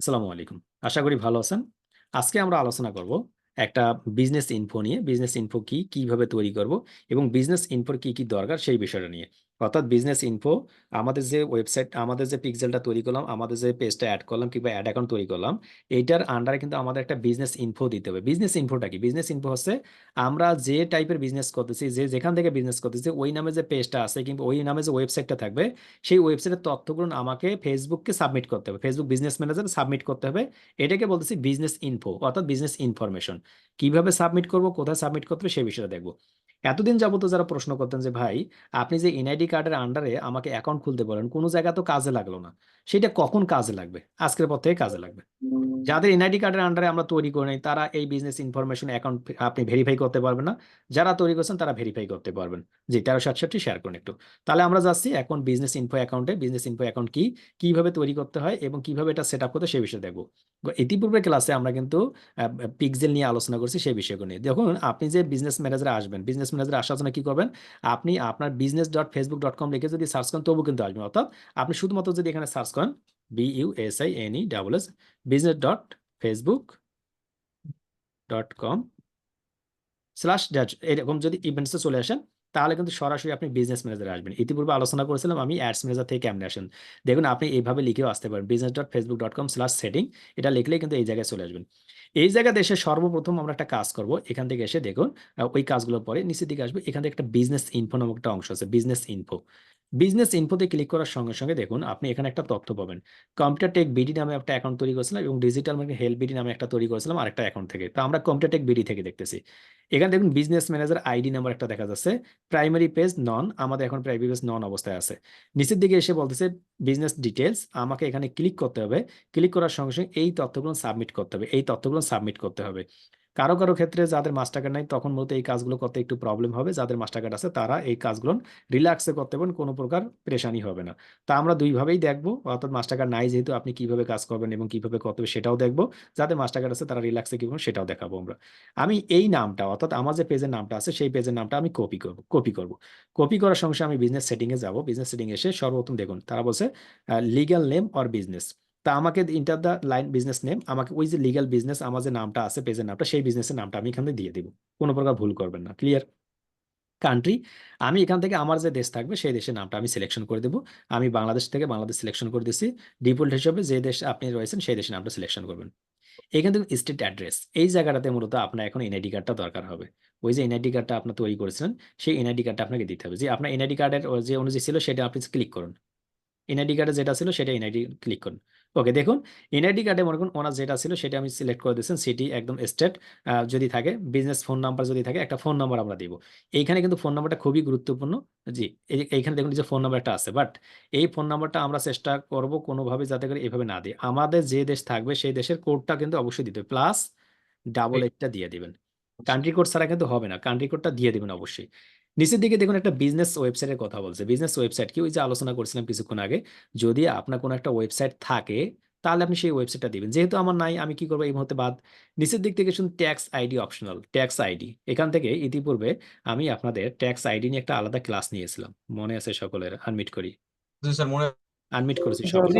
আসসালামু আলাইকুম। আশা করি ভালো আছেন। আজকে আমরা আলোচনা করব একটা বিজনেস ইনফো নিয়ে। বিজনেস ইনফো কি, কীভাবে তৈরি করব এবং বিজনেস ইনফোর কি কি দরকার সেই বিষয়টা নিয়ে। অর্থাৎ বিজনেস ইনফো আমাদের যে ওয়েবসাইট আমাদের যে পিক্সেলটা তৈরি করলাম, আমাদের যে পেজটা অ্যাড করলাম কিংবা অ্যাড অ্যাকাউন্ট তৈরি করলাম এইটার আন্ডারে কিন্তু আমাদের একটা বিজনেস ইনফো দিতে হবে। বিজনেস ইনফোটা কি? বিজনেস ইনফো হচ্ছে আমরা যে টাইপের বিজনেস করতেছি, যে যেখান থেকে বিজনেস করতেছি, ওই নামে যে পেজটা আছে কিংবা ওই নামে যে ওয়েবসাইটটা থাকবে, সেই ওয়েবসাইটের তথ্যগুলো আমাকে ফেসবুককে সাবমিট করতে হবে। ফেসবুক বিজনেস ম্যানেজারে সাবমিট করতে হবে। এটাকে বলতেছি বিজনেস ইনফো অর্থাৎ বিজনেস ইনফরমেশন কীভাবে সাবমিট করব, কোথায় সাবমিট করতে হবে সেই বিষয়টা দেখব। এতদিন যাবত যারা প্রশ্ন করতেন যে ভাই আপনি যে এনআইডি কার্ডের আন্ডারে আমাকে অ্যাকাউন্ট খুলতে বলেন কোনো জায়গা তো কাজে লাগল না। সেটা কখন কাজে লাগবে? আজকের পর থেকে কাজে লাগবে। যাদের এনআইডি কার্ডের আন্ডারে আমরা তৈরি করি নাই তারা এই বিজনেস ইনফরমেশন অ্যাকাউন্ট আপনি ভেরিফাই করতে পারবেন না। যারা তৈরি করছেন তারা ভেরিফাই করতে পারবেন। জি তেরো সাতষট্টি শেয়ার করুন একটু। তাহলে আমরা যাচ্ছি এখন বিজনেস ইনফো অ্যাকাউন্টে বিজনেস ইনফো অ্যাকাউন্ট কি? কীভাবে তৈরি করতে হয় এবং কীভাবে এটা সেট আপ করতে সেই বিষয়ে দেখব। ইতিপূর্বে ক্লাসে আমরা কিন্তু পিক্সেল নিয়ে আলোচনা করছি সেই বিষয়গুলো নিয়ে। দেখুন আপনি যে বিজনেস ম্যানেজারে আসবেন বিজনেস ম্যানেজারে আসার জন্য কি করবেন? আপনি আপনার business dot Facebook dot com লিখে যদি সার্চ করেন, তবু কিন্তু আসবেন অর্থাৎ আপনি শুধুমাত্র যদি এখানে সার্চ করেন B U S I N E double S business dot Facebook dot com slash dash এরকম যদি ইভেন্টসে চলে আসেন তাহলে কিন্তু সরাসরি আপনি বিজনেস ম্যানেজারে আসবেন। ইতিপূর্বে আলোচনা করেছিলাম আমি অ্যাডস ম্যানেজার থেকে কেমনে আসেন। দেখুন, আপনি এইভাবে লিখেও আসতে পারেন। Business dot Facebook dot com slash setting এটা লিখলেই কিন্তু এই জায়গায় চলে আসবেন। এই জায়গাতে এসে সর্বপ্রথম আমরা একটা কাজ করব। এখান থেকে এসে দেখুন ওই কাজগুলোর পরে নিচের দিকে আসবে। এখান থেকে একটা বিজনেস ইনফো নামক একটা অংশ আছে বিজনেস ইনফো বিজনেস ইনফোতে ক্লিক করার সঙ্গে সঙ্গে দেখুন, আপনি এখানে একটা তথ্য পাবেন। কম্পিউটার টেক বিডি নামে একটা অ্যাকাউন্ট তৈরি করেছিলাম এবং ডিজিটাল মার্কেট হেল্প বিডি নামে একটা তৈরি করেছিলাম আরেকটা অ্যাকাউন্ট থেকে। তো আমরা কম্পিউটার টেক বিডি থেকে দেখতেছি। এখানে দেখুন বিজনেস ম্যানেজার আইডি নাম্বার একটা দেখা যাচ্ছে। প্রাইমারি পেজ নন আমাদের এখন প্রাইমারি পেজ নন অবস্থায় আছে। নিচের দিকে এসে বলতেছে বিজনেস ডিটেলস আমাকে এখানে ক্লিক করতে হবে। ক্লিক করার সঙ্গে সঙ্গে এই তথ্যগুলো সাবমিট করতে হবে। এই তথ্যগুলো সাবমিট করতে হবে। কারও কারও ক্ষেত্রে যাদের মাস্টার কার্ড নাই, তখন মূলত এই কাজগুলো করতে একটু প্রবলেম হবে। যাদের মাস্টার কার্ড আছে, তারা এই কাজগুলো রিল্যাক্সে করতে পারেন, কোনো প্রকার প্রেশানি হবে না। তা আমরা দুইভাবেই দেখব, অর্থাৎ মাস্টার কার্ড নাই যেহেতু আপনি কীভাবে কাজ করবেন এবং কীভাবে করতে হবে সেটাও দেখব। যাদের মাস্টার কার্ড আছে, তারা রিল্যাক্সে কি করবেন, সেটাও দেখাবো আমরা। আমি এই নামটা, অর্থাৎ আমার যে পেজের নামটা আছে, সেই পেজের নামটা আমি কপি করব কপি করব। কপি করার সঙ্গে আমি বিজনেস সেটিংয়ে যাব। বিজনেস সেটিং এসে সর্বপ্রথম দেখুন, তারা বলছে লিগ্যাল নেম অর বিজনেস তা আমাকে enter the line business name আমাকে ওই যে লিগাল বিজনেস আমার যে নামটা আছে পেজের নামটা, সেই বিজনেসের নামটা আমি এখানে দিয়ে দিব। কোনো প্রকার ভুল করবেন না ক্লিয়ার কান্ট্রি আমি এখান থেকে আমার যে দেশ থাকবে, সেই দেশের নামটা আমি সিলেকশন করে দেবো। আমি বাংলাদেশ থেকে বাংলাদেশ সিলেকশন করে দিচ্ছি ডিফল্ট হিসেবে যে দেশ আপনি রয়েছেন, সেই দেশের নামটা সিলেকশন করবেন। এখান থেকে স্টেট অ্যাড্রেস এই জায়গাটাতে মূলত আপনার এখন এনআইডি কার্ডটা দরকার হবে। ওই যে এনআইডি কার্ডটা আপনার তৈরি করেছিলেন, সেই এনআইডি কার্ডটা আপনাকে দিতে হবে। যে আপনার এনআইডি কার্ডের যে অনুযায়ী ছিল, সেটা আপনি ক্লিক করুন। এনআইডি কার্ডে যেটা ছিল, সেটা এনআইডি ক্লিক করুন। ওকে দেখুন এনআইডি কার্ডে মনে করুন ওনার যেটা ছিল সেটা আমি সিলেক্ট করে দিয়েছেন সিটি একদম স্টেট যদি থাকে বিজনেস ফোন নাম্বার যদি থাকে একটা ফোন নাম্বার আমরা দিব। এইখানে কিন্তু ফোন নাম্বারটা খুবই গুরুত্বপূর্ণ জি এইখানে দেখুন যে ফোন নাম্বারটা আছে বাট এই ফোন নাম্বারটা আমরা চেষ্টা করব কোনোভাবে যাতে করে এভাবে না দিই। আমাদের যে দেশ থাকবে সেই দেশের কোডটা কিন্তু অবশ্যই দিতে হবে প্লাস ডাবল এইটটা দিয়ে দিবেন। কান্ট্রি কোড ছাড়া কিন্তু হবে না কান্ট্রি কোডটা দিয়ে দিবেন অবশ্যই। নিচের দিকে দেখুন একটা বিজনেস ওয়েবসাইটের কথা বলছে। বিজনেস ওয়েবসাইট কি ওই যে আলোচনা করছিলাম কিছুক্ষণ আগে যদি আপনার কোনো একটা ওয়েবসাইট থাকে তাহলে আপনি সেই ওয়েবসাইটটা দিবেন। যেহেতু আমার নাই আমি কি করব এই মুহূর্তে বাদ? নিচের দিক থেকে শুনুন tax ID optional tax ID এখান থেকে ইতিপূর্বে আমি আপনাদের ট্যাক্স আইডি নিয়ে একটা আলাদা ক্লাস নিয়েছিলাম। মনে আছে সকলের? আনমিট করি। স্যার মনে আনমিট করেছি সকলে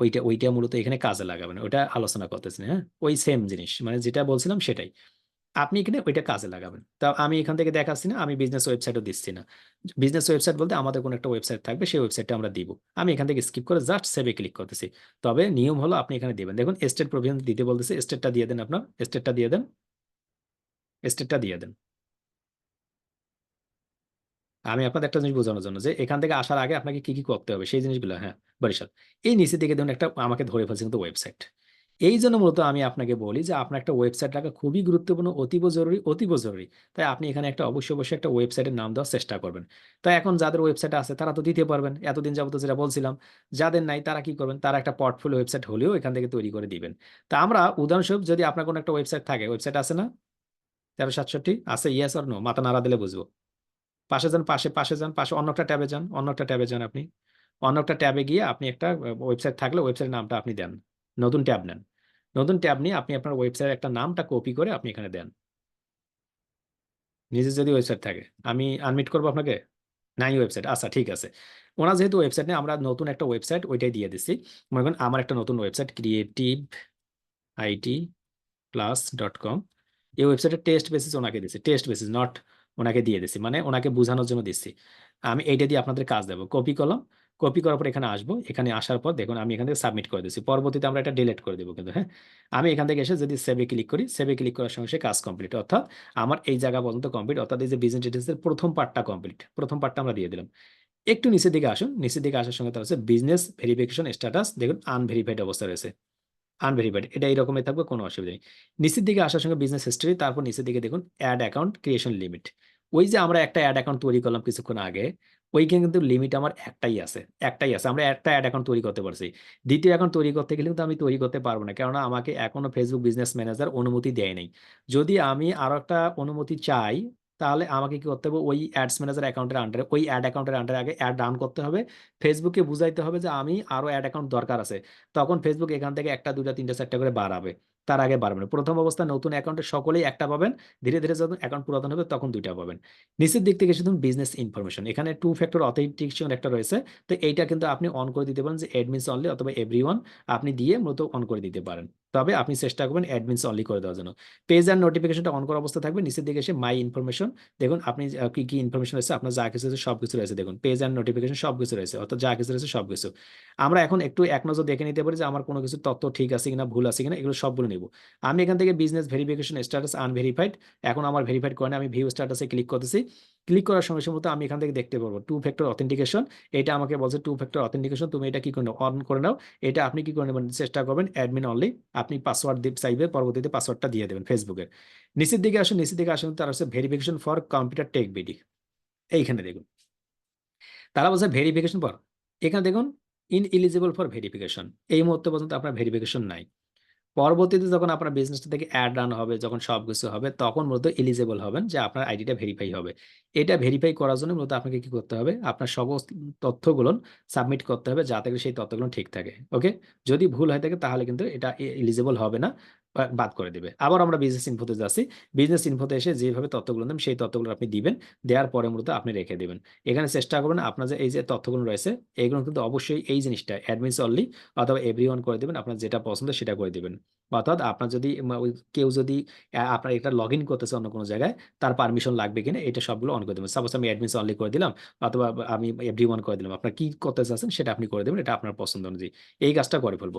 ওইটা ওইটা মূলত এখানে কাজে লাগাবেন ওটা আলোচনা করতেছেন হ্যাঁ? ওই সেম জিনিস মানে যেটা বলছিলাম সেটাই। আপনি এখানে ওইটা কাজে লাগাবেন। তা আমি এখান থেকে দেখাচ্ছি না, আমি বিজনেস ওয়েবসাইটও দিচ্ছি না। বিজনেস ওয়েবসাইট বলতে আমাদের কোনো একটা ওয়েবসাইট থাকবে, সেই ওয়েবসাইটটা আমরা দিব। আমি এখান থেকে স্কিপ করে জাস্ট সেভে ক্লিক করতেছি। তবে নিয়ম হলো আপনি এখানে দিবেন। দেখুন স্টেট প্রভিশন দিতে বলতেছে স্টেটটা দিয়ে দেন আপনার স্টেটটা দিয়ে দেন স্টেটটা দিয়ে দেন। আমি আপনাদের একটা জিনিস বোঝানোর জন্য যে এখান থেকে আসার আগে আপনাকে কি কি করতে হবে, সেই জিনিসগুলো হ্যাঁ বরিশাল। এই নিচে দিকে দেখুন একটা আমাকে ধরে ফেলছে কিন্তু ওয়েবসাইট। এই জন্য মূলত আমি আপনাকে বলি যে আপনার একটা ওয়েবসাইট রাখা খুবই গুরুত্বপূর্ণ, অতীব জরুরি অতীব জরুরি। তাই আপনি এখানে একটা অবশ্যই অবশ্যই একটা ওয়েবসাইটের নাম দেওয়ার চেষ্টা করবেন। তাই এখন যাদের ওয়েবসাইট আছে তারা তো দিতে পারবেন। এতদিন যাবত যেটা বলছিলাম, যাদের নাই তারা কি করবেন? তারা একটা পোর্টফোলিও ওয়েবসাইট হলেও এখান থেকে তৈরি করে দিবেন। তা আমরা উদাহরণস্বরূপ যদি আপনার কোনো একটা ওয়েবসাইট থাকে, ওয়েবসাইট আছে না? তেরো সাতষট্টি? আছে ইয়েস আর নো মাথা নাড়া দিলে বুঝব। পাশে যান, পাশে পাশে যান, পাশে অন্য একটা ট্যাবে যান, অন্য একটা ট্যাবে যান আপনি। অন্য একটা ট্যাবে গিয়ে আপনি একটা ওয়েবসাইট থাকলে ওয়েবসাইটের নামটা আপনি দেন। নতুন ট্যাব নেন। নতুন ট্যাব নিয়ে আপনি আপনার ওয়েবসাইটের একটা নামটা কপি করে আপনি এখানে দেন। নিজের যদি ওয়েবসাইট থাকে। আমি আনমিট করব আপনাকে? নাই ওয়েবসাইট আচ্ছা ঠিক আছে। ওনার যেহেতু ওয়েবসাইট নেই, আমরা নতুন একটা ওয়েবসাইট ওইটাই দিয়ে দিচ্ছি। মনে করেন আমার একটা নতুন website creative IT plus dot com এই ওয়েবসাইটের টেস্ট বেসিস ওনাকে দিচ্ছি। টেস্ট বেসিস নট ওনাকে দিয়ে দিচ্ছি মানে ওনাকে বোঝানোর জন্য দিচ্ছি আমি এইটা দিয়ে আপনাদের কাজ দেবো। কপি করলাম, কপি করার পর এখানে আসব, এখানে আসার পর দেখুন আমি এখান থেকে সাবমিট করে দিচ্ছি পরবর্তীতে আমরা এটা ডিলিট করে দেবো কিন্তু হ্যাঁ? আমি এখান থেকে এসে যদি সেভে ক্লিক করি, সেভে ক্লিক করার সঙ্গে সঙ্গে কাজ কমপ্লিট। অর্থাৎ আমার এই জায়গা পর্যন্ত কমপ্লিট, অর্থাৎ এই যে বিজনেস ডিটেলসের প্রথম পার্টটা কমপ্লিট, প্রথম পার্টটা আমরা দিয়ে দিলাম। একটু নিচের দিকে আসুন, নিচের দিকে আসার সঙ্গে তার হচ্ছে বিজনেস ভেরিফিকেশন স্ট্যাটাস দেখুন আনভেরিফাইড অবস্থা রয়েছে। আনভেরিফাইড এটা এইরকমই থাকবে, কোনো অসুবিধা নেই। নিচের দিকে আসার সঙ্গে বিজনেস হিস্ট্রি তারপর নিচের দিকে দেখুন অ্যাড অ্যাকাউন্ট ক্রিয়েশন লিমিট ওই যে আমরা একটা অ্যাড অ্যাকাউন্ট তৈরি করলাম কিছুক্ষণ আগে, ওইখানে কিন্তু লিমিট আমার একটাই আছে একটাই আছে। আমরা একটা অ্যাড অ্যাকাউন্ট তৈরি করতে পারছি। দ্বিতীয় অ্যাকাউন্ট তৈরি করতে গেলে কিন্তু আমি তৈরি করতে পারব না, কেননা আমাকে এখনও ফেসবুক বিজনেস ম্যানেজার অনুমতি দেয় নাই। যদি আমি আরও একটা অনুমতি চাই তাহলে আমাকে কি করতে হবে? ওই অ্যাডস ম্যানেজার অ্যাকাউন্টের আন্ডারে ওই অ্যাড অ্যাকাউন্টের আন্ডারে আগে অ্যাড রান করতে হবে। ফেসবুকে বুঝাইতে হবে যে আমি আরও অ্যাড অ্যাকাউন্ট দরকার আছে। তখন ফেসবুক এখান থেকে একটা দুটা তিনটা, চারটা করে বাড়াবে। তার আগে বাড়বে না প্রথম অবস্থায় নতুন অ্যাকাউন্টে সকলেই একটা পাবেন। ধীরে ধীরে যখন অ্যাকাউন্ট পুরাতন হবে তখন দুইটা পাবেন। নিচের দিক থেকে শুধু বিজনেস ইনফরমেশন এখানে টু ফ্যাক্টর অথেন্টিকেশন একটা রয়েছে। তো এইটা কিন্তু আপনি অন করে দিতে পারেন যে অ্যাডমিনস অনলি অথবা এভরি আপনি দিয়ে মূলত অন করে দিতে পারেন। তবে আপনি চেষ্টা করবেন অ্যাডমিনস অনলি করে দেওয়ার জন্য। পেজ অ্যান্ড নোটিফিকেশনটা অন করা অবস্থা থাকবে। নিচের দিকে এসে মাই ইনফরমেশন দেখুন আপনি কি কি ইনফরমেশন রয়েছে? আপনার যা কিছু রয়েছে সব কিছু রয়েছে। দেখুন পেজ অ্যান্ড নোটিফিকেশন সব কিছু রয়েছে। অর্থাৎ যা কিছু রয়েছে সব কিছু আমরা এখন একটু এক নজর দেখে নিতে পারি যে আমার কোনো কিছু তথ্য ঠিক আছে কিনা, ভুল আছে কিনা, এগুলো সবগুলো নিব। আমি এখান থেকে বিজনেস ভেরিফিকেশন স্ট্যাটাস আনভেরিফাইড এখন আমার ভেরিফাইড করে আমি ভিউ স্ট্যাটাসে ক্লিক করতেছি। ক্লিক করার সঙ্গে সঙ্গে আমি এখান থেকে দেখতে পারব টু ফ্যাক্টর অথেন্টিকেশন এটা আমাকে বলছে টু ফ্যাক্টর অথেন্টিকেশন তুমি এটা কি করে অন করে নাও। এটা আপনি কি করে নেবেন? চেষ্টা করবেন অ্যাডমিন অনলি আপনি পাসওয়ার্ড দিয়ে চাইবে, পরবর্তীতে পাসওয়ার্ডটা দিয়ে দেবেন ফেসবুকের নিচের দিকে আসুন, নিচের দিকে আসুন, তার হচ্ছে verification for computer tech BD এইখানে দেখুন। তারা বলছে ভেরিফিকেশন ফর এখানে দেখুন ইন এলিজিবল ফর ভেরিফিকেশন এই মুহূর্তে পর্যন্ত আপনার ভেরিফিকেশন নাই। পরবর্তীতে যখন আপনার বিজনেসটা থেকে অ্যাড রান হবে, যখন সব কিছু হবে, তখন মূলত এলিজেবল হবেন যে আপনার আইডিটা ভেরিফাই হবে। এটা ভেরিফাই করার জন্য মূলত আপনাকে কি করতে হবে? আপনার সমস্ত তথ্যগুলো সাবমিট করতে হবে যাতে সেই তথ্যগুলো ঠিক থাকে ওকে যদি ভুল হয়ে থাকে তাহলে কিন্তু এটা এলিজেবল হবে না। বাদ করে দেবে। আবার আমরা বিজনেস ইনফোতে যাচ্ছি। বিজনেস ইনফোতে এসে যেভাবে তথ্যগুলো দেন, সেই তথ্যগুলো আপনি দিবেন। দেওয়ার পরে মূলত আপনি রেখে দেবেন। এখানে চেষ্টা করবেন আপনার যে, এই যে তথ্যগুলো রয়েছে এইগুলো কিন্তু অবশ্যই এই জিনিসটা অ্যাডমিনস অনলি অথবা এভরি করে দেবেন। আপনার যেটা পছন্দ সেটা করে দিবেন। অর্থাৎ আপনার যদি কেউ যদি আপনার এটা লগ ইন করতেছে অন্য কোনো জায়গায়, তার পারমিশন লাগবে কিনা এটা সবগুলো অন করে দেবেন। সাপোজ আমি অ্যাডমিনস অনলি করে দিলাম, অথবা আমি এভরি ওয়ান করে দিলাম। আপনার কি করতে চাচ্ছেন সেটা আপনি করে দেবেন, এটা আপনার পছন্দ অনুযায়ী। এই কাজটা করে ফেলব।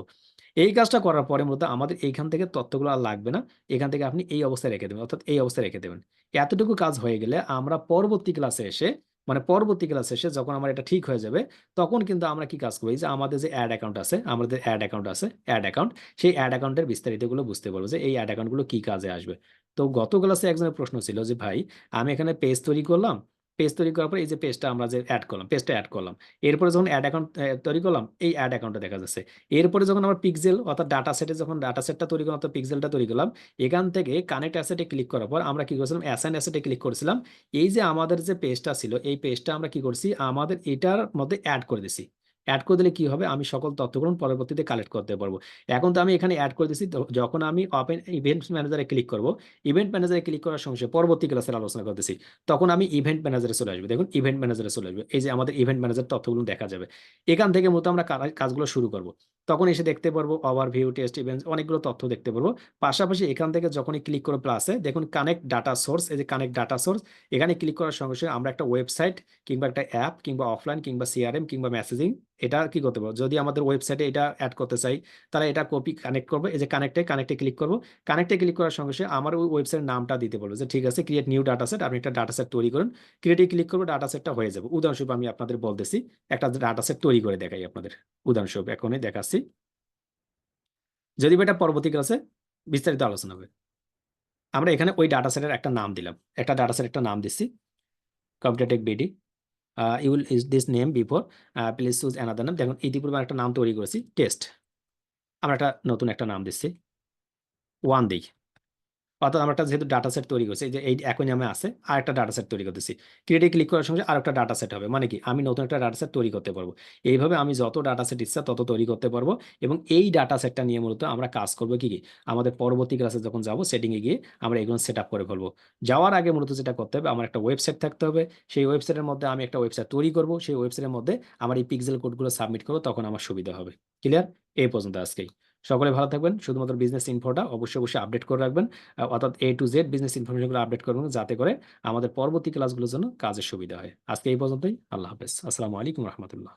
এই কাজটা করার পরে মূলত আমাদের এইখান থেকে তথ্যগুলো আর লাগবে না। এখান থেকে আপনি এই অবস্থায় রেখে দেবেন, অর্থাৎ এই অবস্থায় রেখে দেবেন। এতটুকু কাজ হয়ে গেলে আমরা পরবর্তী ক্লাসে এসে মানে পরবর্তী ক্লাস শেষে যখন আমার এটা ঠিক হয়ে যাবে, তখন কিন্তু আমরা কি কাজ করব? যে আমাদের যে অ্যাড অ্যাকাউন্ট আছে, আমাদের অ্যাড অ্যাকাউন্ট আছে অ্যাড অ্যাকাউন্ট সেই অ্যাড অ্যাকাউন্টের বিস্তারিতগুলো বুঝতে পারব যে এই অ্যাড অ্যাকাউন্টগুলো কি কাজে আসবে। তো গত ক্লাসে একজনের প্রশ্ন ছিল যে, ভাই, আমি এখানে পেজ তৈরি করলাম পেজ তৈরি করার পর এই যে পেজটা আমরা যে অ্যাড করলাম পেজটা অ্যাড করলাম। এরপরে যখন অ্যাড অ্যাকাউন্ট তৈরি করলাম, এই অ্যাড অ্যাকাউন্টটা দেখা যাচ্ছে। এরপরে যখন আমরা পিক্সেল অর্থাৎ ডাটা সেটে যখন ডাটা সেটটা তৈরি করলাম, অর্থাৎ পিক্সেলটা তৈরি করলাম, এখান থেকে কানেক্ট অ্যাসেটে ক্লিক করার পর আমরা কি করেছিলাম অ্যাসাইন অ্যাসেটে ক্লিক করেছিলাম। এই যে আমাদের যে পেজটা ছিল, এই পেজটা আমরা কি করছি, আমাদের এটার মধ্যে অ্যাড করে দিছি। অ্যাড করে দিলে কি হবে? আমি সকল তথ্যগুলো পরবর্তীতে কালেক্ট করতে পারব। এখন তো আমি এখানে অ্যাড করে দিচ্ছি যখন আমি ওপেন ইভেন্ট ম্যানেজারে ক্লিক করব ইভেন্ট ম্যানেজারে ক্লিক করার সঙ্গে পরবর্তী ক্লাসের আলোচনা করতেছি, তখন আমি ইভেন্ট ম্যানেজারে চলে আসব। দেখুন ইভেন্ট ম্যানেজারে চলে আসবে। এই যে আমাদের ইভেন্ট ম্যানেজার তথ্যগুলো দেখা যাবে। এখান থেকে মতো আমরা কাজগুলো শুরু করব। তখন এসে দেখতে পারব ওভারভিউ টেস্ট ইভেন্টস অনেকগুলো তথ্য দেখতে পারব। পাশাপাশি এখান থেকে যখনই ক্লিক করে প্লাসে দেখুন কানেক্ট ডাটা সোর্স এই যে কানেক্ট ডাটা সোর্স এখানে ক্লিক করার সঙ্গে সঙ্গে আমরা একটা ওয়েবসাইট কিংবা একটা অ্যাপ কিংবা অফলাইন কিংবা সিআরএম কিংবা মেসেজিং এটা কি করতে পারব? যদি আমাদের ওয়েবসাইটে এটা অ্যাড করতে চাই, তাহলে এটা কপি কানেক্ট করব, এই যে কানেক্টে কানেক্টে ক্লিক করব। কানেক্টে ক্লিক করার সঙ্গে সঙ্গে আমার ওই ওয়েবসাইটের নামটা দিতে বলব যে ঠিক আছে ক্রিয়েট নিউ ডাটা সেট আপনি একটা ডাটা সেট তৈরি করুন। ক্রিয়েটে ক্লিক করব ডাটা সেটটা হয়ে যাবে। উদাহরণস্বরূপ আমি আপনাদের বলতেছি, একটা ডাটা সেট তৈরি করে দেখাই আপনাদের। উদাহরণস্বরূপ এখনই দেখাচ্ছি। যদি বা এটা পরবর্তী ক্লাসে বিস্তারিত আলোচনা হবে। আমরা এখানে ওই ডাটা সেটের একটা নাম দিলাম। একটা ডাটা সেট একটা নাম দিচ্ছি। Computer tech BD you will use this name before please choose another নাম দেখুন, ইতিপূর্বে একটা নাম তৈরি করেছি টেস্ট আমরা একটা নতুন একটা নাম দিচ্ছি। ওয়ান দিই অর্থাৎ আমরা একটা যেহেতু ডাটা সেট তৈরি করছি যে এই নামে আছে আর একটা ডাটা সেট তৈরি করতেছি। ক্রিয়েটে ক্লিক করার সঙ্গে আর একটা ডাটা সেট হবে। মানে কি? আমি নতুন একটা ডাটা সেট তৈরি করতে পারব। এইভাবে আমি যত ডাটা সেট ইচ্ছা তত তৈরি করতে পারব এবং এই ডাটা সেটটা নিয়ে মূলত আমরা কাজ করব কি কি? আমাদের পরবর্তী ক্লাসে যখন যাব সেটিংয়ে গিয়ে আমরা এগুলো সেট আপ করে ফেলব। যাওয়ার আগে মূলত যেটা করতে হবে, আমার একটা ওয়েবসাইট থাকতে হবে। সেই ওয়েবসাইটের মধ্যে আমি একটা ওয়েবসাইট তৈরি করব। সেই ওয়েবসাইটের মধ্যে আমার এই পিক্সেল কোডগুলো সাবমিট করব, তখন আমার সুবিধা হবে। ক্লিয়ার এই পর্যন্ত আজকেই। সকলে ভালো থাকবেন। শুধুমাত্র বিজনেস ইনফোটা অবশ্যই অবশ্যই আপডেট করে রাখবেন। অর্থাৎ এ টু জেড বিজনেস ইনফরমেশনগুলো আপডেট করবেন যাতে করে আমাদের পরবর্তী ক্লাসগুলোর জন্য কাজের সুবিধা হয়। আজকে এই পর্যন্তই। আল্লাহ হাফেজ। আসসালামু আলাইকুম রহমতুল্লাহ।